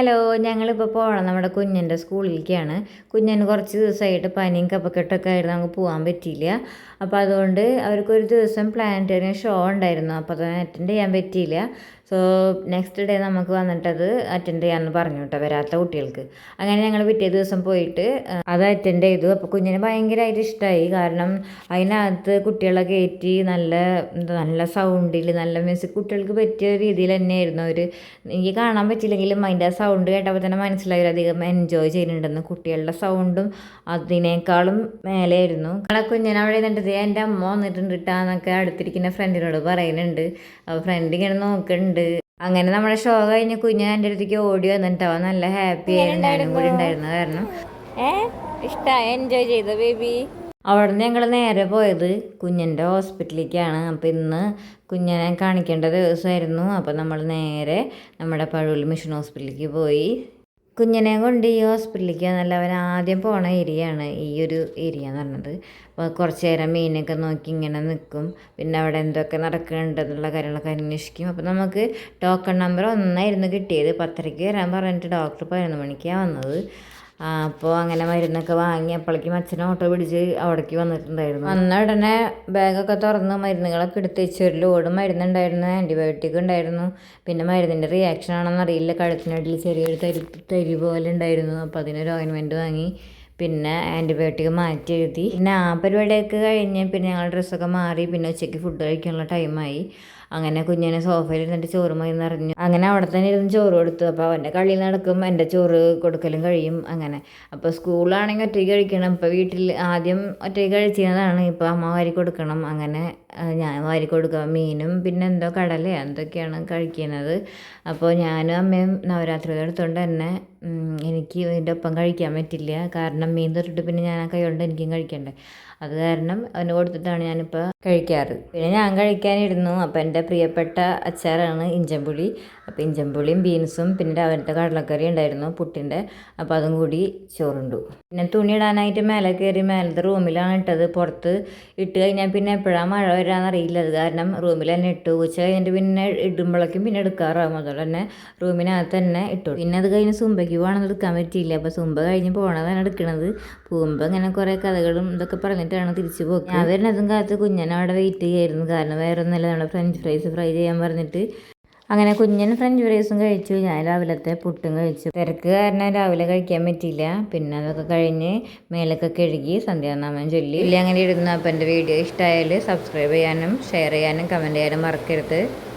Hello ഞങ്ങളിപ്പോൾ പോകണം നമ്മുടെ കുഞ്ഞിന്റെ സ്കൂളിലേക്കാണ്. കുഞ്ഞിന് കുറച്ച് ദിവസമായിട്ട് പനിയും കപ്പക്കെട്ടൊക്കെ ആയിരുന്നു. നമുക്ക് പോകാൻ പറ്റിയില്ല. അപ്പോൾ അതുകൊണ്ട് അവർക്കൊരു ദിവസം പ്ലാനറ്റേറിയം ഷോ ഉണ്ടായിരുന്നു. അപ്പോൾ അത് അറ്റൻഡ് ചെയ്യാൻ പറ്റിയില്ല. സോ നെക്സ്റ്റ് ഡേ നമുക്ക് വന്നിട്ടത് അറ്റൻഡ് ചെയ്യാമെന്ന് പറഞ്ഞു കേട്ടോ വരാത്ത കുട്ടികൾക്ക്. അങ്ങനെ ഞങ്ങൾ പിറ്റേ ദിവസം പോയിട്ട് അത് അറ്റൻഡ് ചെയ്തു. അപ്പോൾ കുഞ്ഞിന് ഭയങ്കരമായിട്ട് ഇഷ്ടമായി കാരണം അതിനകത്ത് കുട്ടികളെ കയറ്റി നല്ല നല്ല സൗണ്ടിൽ നല്ല മ്യൂസിക് കുട്ടികൾക്ക് പറ്റിയ രീതിയിൽ തന്നെയായിരുന്നു അവർ എനിക്ക് കാണാൻ പറ്റില്ലെങ്കിലും അതിന്റെ ആ സൗണ്ട് കേട്ടപ്പോൾ തന്നെ മനസ്സിലായി അധികം എൻജോയ് ചെയ്യുന്നുണ്ടെന്ന്. കുട്ടികളുടെ സൗണ്ടും അതിനേക്കാളും മേലെയായിരുന്നു. ഞങ്ങളെ കുഞ്ഞിനെ അവിടെ നിന്നിട്ട് എന്റെ അമ്മ വന്നിട്ടുണ്ട് കിട്ടാന്നൊക്കെ അടുത്തിരിക്കുന്ന ഫ്രണ്ടിനോട് പറയുന്നുണ്ട്. ഫ്രണ്ട് ഇങ്ങനെ നോക്കുന്നുണ്ട് അങ്ങനെ നമ്മുടെ ഷോ കഴിഞ്ഞ് കുഞ്ഞ് എന്റെ അടുത്തേക്ക് ഓടി വന്നിട്ടാവ നല്ല ഹാപ്പി ആയിരുന്നു. കൂടി ഉണ്ടായിരുന്നു? കാരണം. ഇഷ്ടമായി എൻജോയ് ചെയ്ത ബേബി അവിടെ നിന്ന് ഞങ്ങൾ നേരെ പോയത് കുഞ്ഞിന്റെ ഹോസ്പിറ്റലിലേക്കാണ് അപ്പം ഇന്ന് കുഞ്ഞിനെ കാണിക്കേണ്ട ദിവസമായിരുന്നു. അപ്പം നമ്മൾ നേരെ നമ്മുടെ പഴൂൽ മിഷൻ ഹോസ്പിറ്റലിലേക്ക് പോയി. കുഞ്ഞിനെ കൊണ്ട് ഈ ഹോസ്പിറ്റലിലേക്ക് നല്ല അവൻ ആദ്യം പോണ ഏരിയയാണ് ഈ ഒരു ഏരിയ എന്ന് പറഞ്ഞത്. അപ്പോൾ കുറച്ച് നേരം മീനൊക്കെ നോക്കി ഇങ്ങനെ നിൽക്കും പിന്നെ അവിടെ എന്തൊക്കെ നടക്കുന്നുണ്ടെന്നുള്ള കാര്യങ്ങളൊക്കെ അന്വേഷിക്കും. അപ്പോൾ നമുക്ക് ടോക്കൺ നമ്പർ ഒന്നായിരുന്നു കിട്ടിയത്. പത്തരയ്ക്ക് വരാൻ പറഞ്ഞിട്ട് ഡോക്ടർ പതിനൊന്ന് മണിക്കാണ് വന്നത്. അപ്പോൾ അങ്ങനെ മരുന്നൊക്കെ വാങ്ങി അപ്പോഴേക്കും അച്ഛൻ ഓട്ടോ പിടിച്ച് അവിടേക്ക് വന്നിട്ടുണ്ടായിരുന്നു. വന്ന ഉടനെ ബാഗൊക്കെ തുറന്ന് മരുന്നുകളൊക്കെ എടുത്ത് ഒരു ലോഡ് മരുന്നുണ്ടായിരുന്നു ആന്റിബയോട്ടിക് ഉണ്ടായിരുന്നു. പിന്നെ മരുന്നിന്റെ റിയാക്ഷൻ ആണെന്ന് അറിയില്ല. കഴുത്തിനടിയിൽ ചെറിയൊരു തരി തരി പോലെ ഉണ്ടായിരുന്നു. അപ്പോൾ അതിനൊരു ഓയിൻമെന്റ് വാങ്ങി. പിന്നെ ആന്റിബയോട്ടിക് മാറ്റി എഴുതി. പിന്നെ ആ പരിപാടിയൊക്കെ കഴിഞ്ഞ് പിന്നെ ഞങ്ങൾ ഡ്രസ്സൊക്കെ മാറി പിന്നെ ഉച്ചയ്ക്ക് ഫുഡ് കഴിക്കാനുള്ള ടൈമായി അങ്ങനെ കുഞ്ഞിനെ സോഫയിൽ ഇരുന്നിട്ട് ചോറ് മതി നിറഞ്ഞു അങ്ങനെ അവിടെ തന്നെ ഇരുന്ന് ചോറ് കൊടുത്തു. അപ്പോൾ അവന്റെ കളി നടക്കും എന്റെ ചോറ് കൊടുക്കലും കഴിയും അങ്ങനെ. അപ്പോൾ സ്കൂളാണെങ്കിൽ ഒറ്റയ്ക്ക് കഴിക്കണം. ഇപ്പോൾ വീട്ടിൽ ആദ്യം ഒറ്റയ്ക്ക് കഴിച്ചിരുന്നതാണ്. ഇപ്പോൾ അമ്മ വാരി കൊടുക്കണം. അങ്ങനെ ഞാൻ വാരി കൊടുക്കുക മീനും പിന്നെ എന്തോ കടല എന്തൊക്കെയാണ് കഴിക്കുന്നത് അപ്പോൾ ഞാനും അമ്മയും നവരാത്രി എടുത്തുകൊണ്ട് തന്നെ. എനിക്ക് ഇതിന്റെ ഒപ്പം കഴിക്കാൻ പറ്റില്ല. കാരണം മീൻ തൊട്ടിട്ട് പിന്നെ ഞാൻ ആ കൈ കൊണ്ട് എനിക്കും കഴിക്കണ്ടേ. അത് കാരണം അവന് കൊടുത്തിട്ടാണ് ഞാനിപ്പോൾ കഴിക്കാറ്. പിന്നെ ഞാൻ കഴിക്കാനിരുന്നു. അപ്പോൾ എന്റെ പ്രിയപ്പെട്ട അച്ചാറാണ് ഇഞ്ചമ്പുളി. അപ്പോൾ ഇഞ്ചമ്പുളിയും ബീൻസും പിന്നെ രാവിലത്തെ കടലക്കറി ഉണ്ടായിരുന്നു പുട്ടിന്റെ അപ്പോൾ അതും കൂടി ചോറുണ്ടു. പിന്നെ തുണി ഇടാനായിട്ട് മേലെ കയറി മേലത്തെ റൂമിലാണ് ഇട്ടത്. പുറത്ത് ഇട്ട് കഴിഞ്ഞാൽ പിന്നെ എപ്പോഴാണ് മഴ വരാമെന്നറിയില്ല അത് കാരണം റൂമിൽ തന്നെ ഇട്ടു. ഉച്ച കഴിഞ്ഞിട്ട് പിന്നെ ഇടുമ്പോഴേക്കും പിന്നെ എടുക്കാറാകും അതുകൊണ്ട് തന്നെ റൂമിനകത്ത് തന്നെ ഇട്ടു. പിന്നെ അത് കഴിഞ്ഞ് സുമ്പയ്ക്ക് പോകണമെന്ന് എടുക്കാൻ പറ്റിയില്ല. അപ്പോൾ സുമ്പ കഴിഞ്ഞ് പോകണതാണ് എടുക്കണത്. പോകുമ്പോൾ ഇങ്ങനെ കുറേ കഥകളും ഇതൊക്കെ പറഞ്ഞിട്ടാണ് തിരിച്ചു പോക്ക്. ഞാൻ വരുന്നതും കാലത്ത് കുഞ്ഞനെ അവിടെ വെയിറ്റ് ചെയ്യായിരുന്നു. കാരണം വേറെ ഒന്നുമില്ല നമ്മുടെ ഫ്രഞ്ച് ഫ്രൈസ് ഫ്രൈ ചെയ്യാൻ പറഞ്ഞിട്ട്. അങ്ങനെ കുഞ്ഞൻ ഫ്രഞ്ച് ഫ്രൈസും കഴിച്ചു. ഞാൻ രാവിലത്തെ പുട്ടും കഴിച്ചു. തിരക്ക് കാരണം രാവിലെ കഴിക്കാൻ പറ്റിയില്ല. പിന്നെ അതൊക്കെ കഴിഞ്ഞ് മേലൊക്കെ കഴുകി സന്ധ്യാനാമം ചൊല്ലി. ഇല്ല അങ്ങനെ ഇടുന്ന അപ്പം എന്റെ വീഡിയോ ഇഷ്ടമായാൽ സബ്സ്ക്രൈബ് ചെയ്യാനും ഷെയർ ചെയ്യാനും കമന്റ് ചെയ്യാനും മറക്കരുത്.